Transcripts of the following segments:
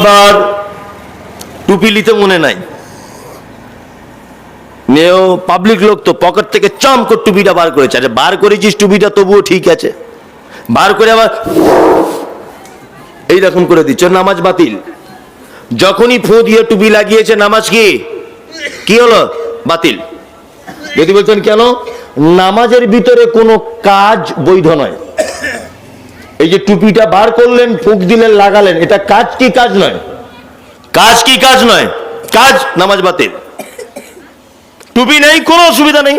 আবার টুপি নিতে মনে নাই। নেও পাবলিক লোক তো পকেট থেকে চাম করে টুপিটা বার করেছে। আচ্ছা বার করেছিস টুপিটা, তবুও ঠিক আছে। বার করে আবার এইরকম করে দিচ্ছ, নামাজ বাতিল। যখনই ফু দিয়ে টুপি লাগিয়েছে, নামাজ কি? কি হলো? বাতিল। যদি বলছেন কেন? নামাজের ভিতরে কোনো কাজ বৈধ নয়। এই যে টুপিটা বার করলেন, ফুক দিলেন, লাগালেন, এটা কাজ কি কাজ নয়? কাজ কি কাজ নয়? কাজ নামাজ বাতিল। টুপি নেই, কোনো অসুবিধা নেই।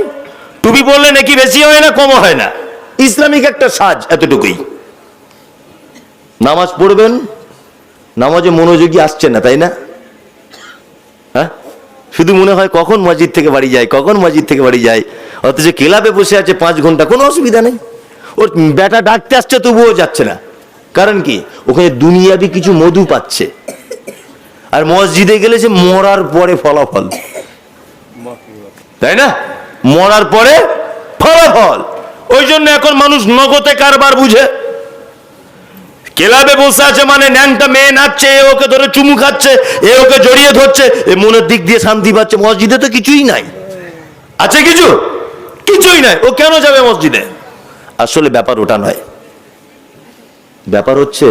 টুপি পরলে নাকি বেশি হয় না, কমও হয় না। ইসলামিক একটা সাজ এতটুকুই। নামাজ পড়বেন, নামাজে মনোযোগী আসছে না, তাই না? হ্যাঁ? শুধু মনে হয় কখন মসজিদ থেকে বাড়ি যায়, কখন মসজিদ থেকে বাড়ি যায়, অথচ ক্লাবে বসে আছে পাঁচ ঘণ্টা, কোনো অসুবিধা নেই। ওর বেটা ডাকতে আসছে তবুও যাচ্ছে না। কারণ কি? ওখানে দুনিয়াবি কিছু মধু পাচ্ছে। আর মসজিদে গেলে সে মরার পরে ফলাফল। তাই না? মরার পরে ফলাফল। ওই জন্য এখন মানুষ নগদে কারবার বুঝে। কেলাবে বসে আছে মানে ন্যাংটা মেয়ে নাচছে, এ ওকে ধরে চুমু খাচ্ছে, এ ওকে জড়িয়ে ধরছে, এ মনের দিক দিয়ে শান্তি পাচ্ছে। মসজিদে তো কিছুই নাই। আছে কিছু? কিছুই নাই। ও কেন যাবে মসজিদে? আসলে ব্যাপার ওটা নয়। ব্যাপার হচ্ছে,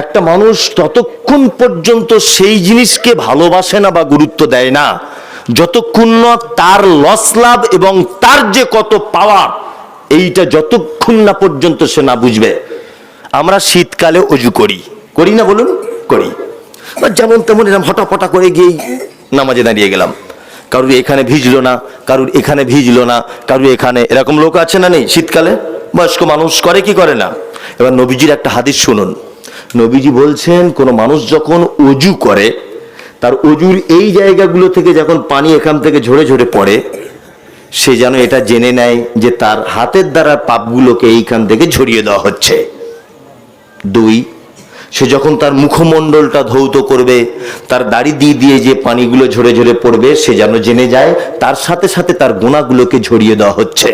একটা মানুষ ততক্ষণ পর্যন্ত সেই জিনিসকে ভালোবাসে না বা গুরুত্ব দেয় না, যতক্ষণ না তার লস লাভ এবং তার যে কত পাওয়ার এইটা যতক্ষণ না পর্যন্ত সে না বুঝবে, আমরা শীতকালে অজু করি। করি না বলুন? করি। যেমন তেমন এরকম হটাপটা করে গিয়েই নামাজে দাঁড়িয়ে গেলাম। কারুর এখানে ভিজলো না, কারুর এখানে ভিজলো না, কারুর এখানে, এরকম লোক আছে না নেই শীতকালে? বয়স্ক মানুষ করে কি করে না? এবার নবীজির একটা হাদিস শুনুন। নবীজি বলছেন, কোনো মানুষ যখন অজু করে, তার অজুর এই জায়গাগুলো থেকে যখন পানি এখান থেকে ঝরে ঝরে পড়ে, সে যেন এটা জেনে নেয় যে তার হাতের দ্বারা পাপগুলোকে এইখান থেকে ঝরিয়ে দেওয়া হচ্ছে। দুই সে যখন তার মুখমণ্ডলটা ধৌত করবে, তার দাড়ি দিয়ে দিয়ে যে পানিগুলো ঝরে ঝরে পড়বে, সে যেন জেনে যায়, তার সাথে সাথে তার গোনাগুলোকে ঝরিয়ে দেওয়া হচ্ছে।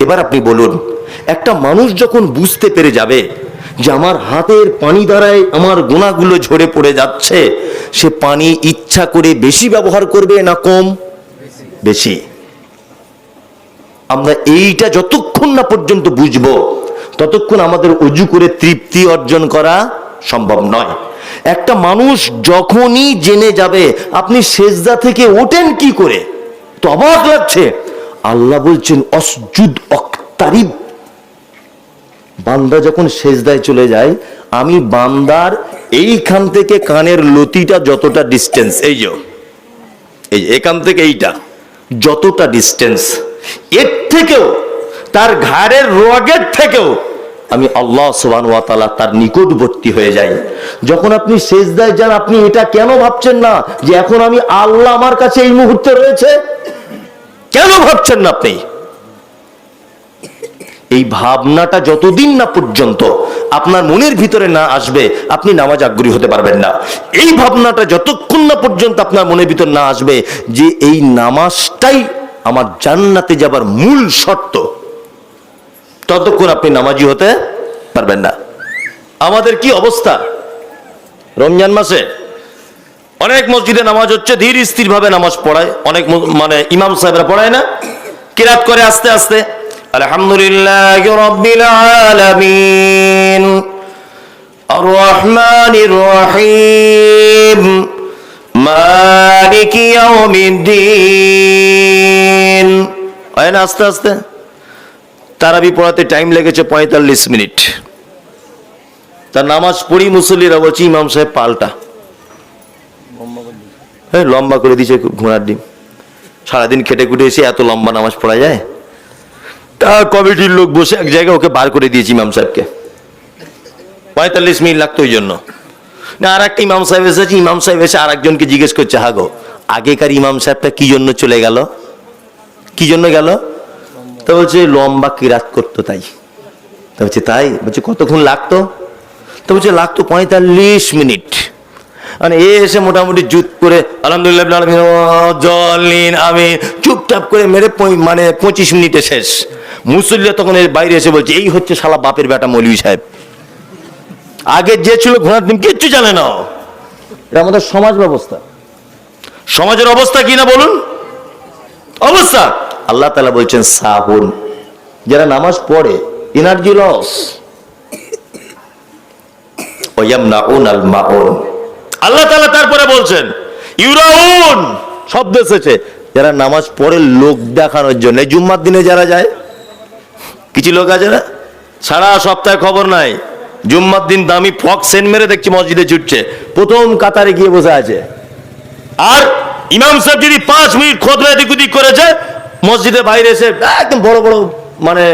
এবার আপনি বলুন, একটা মানুষ যখন বুঝতে পেরে যাবে যে আমার হাতের পানি দ্বারাই আমার গোনাগুলো ঝরে পড়ে যাচ্ছে, সে পানি ইচ্ছা করে বেশি ব্যবহার করবে না কম? বেশি। আমরা এইটা যতক্ষণ না পর্যন্ত বুঝব ততক্ষণ আমাদের অজু করে তৃপ্তি অর্জন করা সম্ভব নয়। একটা মানুষ যখনই জেনে যাবে, আপনি সেজদা থেকে ওঠেন কি করে, তো অবাক লাগছে। আল্লাহ বলছেন, অসজুদ অক্তারিব। বান্দা যখন সেজদায় চলে যায়, আমি বান্দার এইখান থেকে কানের লতিটা যতটা ডিস্টেন্স এই যে, এই এখান থেকে এইটা, যতটা ডিস্টেন্স এর থেকেও তার ঘাড়ের রগের থেকেও আমি আল্লাহ সুবান ওয়াতালা তার নিকটবর্তী হয়ে যাই। যখন আপনি সেজদায় যান, আপনি এটা কেন ভাবছেন না যে এখন আমি আল্লাহ আমার কাছে এই মুহূর্তে রয়েছে? কেন ভাবছেন না আপনি? এই ভাবনাটা যতদিন না পর্যন্ত আপনার মনের ভিতরে না আসবে, আপনি নামাজ আগ্রহী হতে পারবেন না। এই ভাবনাটা যতক্ষণ না পর্যন্ত আপনার মনের ভিতর না আসবে, যে এই নামাজটাই আমার জান্নাতে যাবার মূল শর্ত। ততক্ষণ আপনি নামাজি হতে পারবেন না। আমাদের কি অবস্থা? রমজান মাসে অনেক মসজিদে নামাজ হচ্ছে, ধীর স্থির ভাবে নামাজ পড়ায়। অনেক মানে ইমাম সাহেবরা পড়ায় না, কিরাত করে আস্তে আস্তে, আলহামদুলিল্লাহ রব্বিল আলামিন আর রহিম আস্তে আস্তে? তারাবি পড়াতে টাইম লেগেছে পঁয়তাল্লিশ মিনিট। তার নামাজ পড়ি মুসল্লিরা বলছি, ইমাম সাহেব, পাল্টা। হ্যাঁ লম্বা করে দিয়েছে ঘোড়ার ডিম। সারাদিন খেটে খুটে এসে এত লম্বা নামাজ পড়া যায়? তা কমিটির লোক বসে এক জায়গায় ওকে বার করে দিয়েছি ইমাম সাহেবকে। পঁয়তাল্লিশ মিনিট লাগতো ওই জন্য। না আর একটা ইমাম সাহেব এসেছে, ইমাম সাহেব এসে আর একজনকে জিজ্ঞেস করছে, হাগো, আগেকার ইমাম সাহেবটা কি জন্য চলে গেল? কি জন্য গেল? তো বলছে, লম্বা কিরাত করতো তাই। তা বলছে, তাই? বলছে, কতক্ষণ লাগতো? তো বলছে, লাগতো পঁয়তাল্লিশ মিনিট। মানে এ এসে মোটামুটি জুত করে আলহামদুলিল্লাহ ও জলিন আমি চুপচাপ করে মেরে মানে পঁচিশ মিনিটে শেষ। মুসল্লিয়া তখন এর বাইরে এসে বলছে, এই হচ্ছে শালা বাপের বেটা মৌলভী সাহেব। আগে যে ছিল ঘোড়ার ডিম, কিচ্ছু জানে না এটা আমাদের সমাজ ব্যবস্থা। সমাজের অবস্থা কি না বলুন? অবস্থা। আল্লাহ তালা বলছেন, সাহুন। যারা নামাজ পড়ে এনার্জি লস আল্লাহ তালা তারপরে বলছেন, ইউরাউন। শব্দ এসেছে। যারা নামাজ পড়ে, লোক দেখানোর জন্য। জুম্মার দিনে যারা যায়, কিছু লোক আছে না? সারা সপ্তাহে খবর নাই। জুম্মার দিন দামি ফক সেন মেরে দেখছি মসজিদে ছুটছে। প্রথম কাতারে গিয়ে বসে আছে। আর ইমাম সাহেব যদি পাঁচ মিনিট খোদরা এদিক ওদিক করেছে মসজিদের বাইরে এসে একদম বড় বড় মানে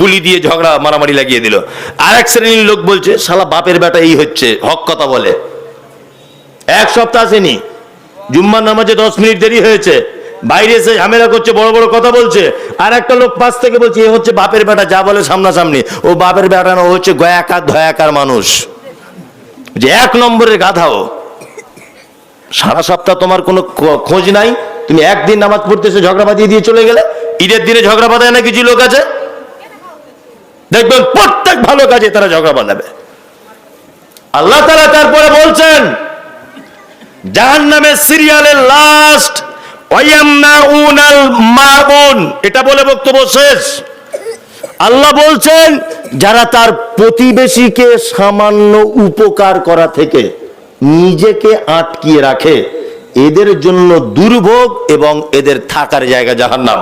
বুলি দিয়ে ঝগড়া, মারামারি লাগিয়ে দিল। আর এক শ্রেণির লোক বলছে, শালা বাপের বেটা এই হচ্ছে, হক কথা বলে। এক সপ্তাহ আসেনি। জুম্মার নামাজে দশ মিনিট দেরি হয়েছে। বাইরে এসে ঝামেলা করছে, বড় বড় কথা বলছে। আর একটা লোক পাশ থেকে বলছে, এ হচ্ছে বাপের বেটা, যা বলে সামনাসামনি। ও বাপের বেটা না, ও হচ্ছে গয়াকার, ধয়াকার মানুষ। যে এক নম্বরের গাধাও সারা সপ্তাহ তোমার কোনো খোঁজ নাই? তুমি একদিন নামাজ পড়তে এসে ঝগড়া বাঁধিয়ে দিয়ে চলে গেলে? ঈদের দিনে ঝগড়া বাঁধায় না কিছু লোক আছে? দেখবেন প্রত্যেক ভালো কাজে তারা ঝগড়া বাঁধাবে। আল্লাহ তারা তারপরে বলছেন জাহান নামে সিরিয়ালের লাস্ট এটা বলে বক্তব্য শেষ। আল্লাহ বলছেন, যারা তার প্রতিবেশীকে সামান্য উপকার করা থেকে নিজেকে আটকিয়ে রাখে এদের জন্য দুর্ভোগ এবং এদের থাকার জায়গা জাহান্নাম।